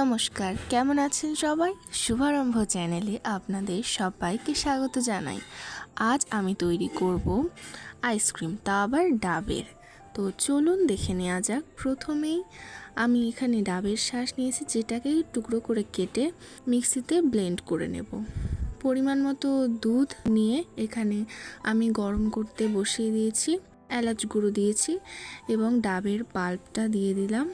নমস্কার, কেমন আছেন সবাই? শুভারম্ভ চ্যানেলে আপনাদের সবাইকে স্বাগত জানাই। আজ আমি তৈরি করব আইসক্রিম তা আবার ডাবের। তো চলুন দেখে নেওয়া যাক। প্রথমেই আমি এখানে ডাবের শ্বাস নিয়েছি, যেটাকে টুকরো করে কেটে মিক্সিতে ব্লেন্ড করে নেব। পরিমাণ মতো দুধ নিয়ে এখানে আমি গরম করতে বসিয়ে দিয়েছি, এলাচ গুঁড়ো দিয়েছি এবং ডাবের পাল্পটা দিয়ে দিলাম।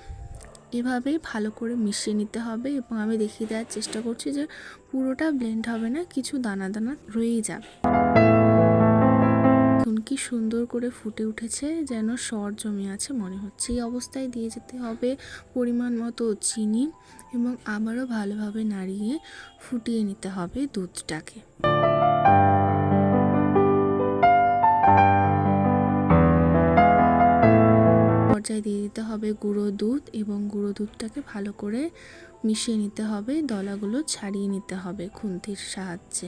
এভাবে ভালো করে মিশিয়ে নিতে হবে এবং আমি দেখিয়ে দেওয়ার চেষ্টা করছি যে পুরোটা ব্লেন্ড হবে না, কিছু দানা দানা রয়েই যাবে। কি সুন্দর করে ফুটে উঠেছে, যেন সর জমে আছে মনে হচ্ছে। এই অবস্থায় দিয়ে যেতে হবে পরিমাণ মতো চিনি এবং আবারও ভালোভাবে নাড়িয়ে ফুটিয়ে নিতে হবে দুধটাকে। পর্যায়ে দিয়ে দিতে হবে গুঁড়ো দুধ এবং গুঁড়ো দুধটাকে ভালো করে মিশিয়ে নিতে হবে। দলাগুলো ছাড়িয়ে নিতে হবে খুন্তির সাহায্যে।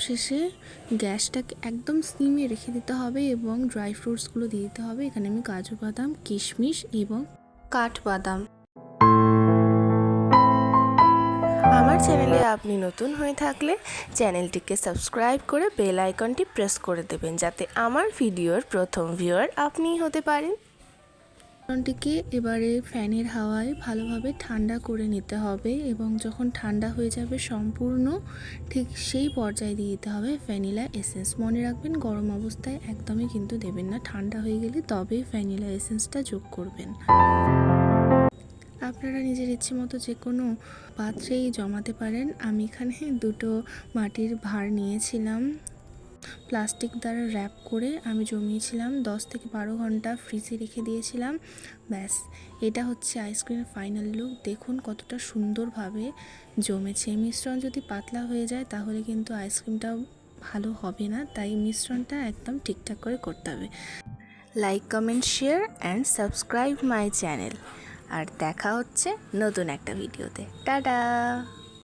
শেষে গ্যাসটাকে একদম সিমে রেখে দিতে হবে এবং ড্রাই ফ্রুটসগুলো দিয়ে দিতে হবে। এখানে আমি কাজু বাদাম, কিশমিশ এবং কাঠবাদাম আমার চ্যানেলে আপনি নতুন হয়ে থাকলে চ্যানেলটিকে সাবস্ক্রাইব করে বেল আইকনটি প্রেস করে দেবেন যাতে আমার ভিডিওর প্রথম ভিউয়ার আপনিই হতে পারেন। মিশ্রণটিকে এবারে ফ্যানের হাওয়ায় ভালোভাবে ঠান্ডা করে নিতে হবে এবং যখন ঠান্ডা হয়ে যাবে সম্পূর্ণ ঠিক সেই পর্যায়ে দিয়ে দিতে হবে ভ্যানিলা এসেন্স। মনে রাখবেন গরম অবস্থায় একদমই কিন্তু দেবেন না, ঠান্ডা হয়ে গেলে তবেই ভ্যানিলা এসেন্সটা যোগ করবেন। আপনারা নিজের ইচ্ছে মতো যে কোনো পাত্রেই জমাতে পারেন। আমি এখানে দুটো মাটির ভাঁড় নিয়েছিলাম। প্লাস্টিক দ্বারা র্যাপ করে আমি জমিয়েছিলাম। দশ থেকে বারো ঘণ্টা ফ্রিজে রেখে দিয়েছিলাম। ব্যাস, এটা হচ্ছে আইসক্রিমের ফাইনাল লুক। দেখুন কতটা সুন্দরভাবে জমেছে। মিশ্রণ যদি পাতলা হয়ে যায়, তাহলে কিন্তু আইসক্রিমটা ভালো হবে না। তাই মিশ্রণটা একদম ঠিকঠাক করে করতে হবে। Like, comment, share, and subscribe my channel. আর দেখা হচ্ছে নতুন একটা ভিডিওতে। টাটা!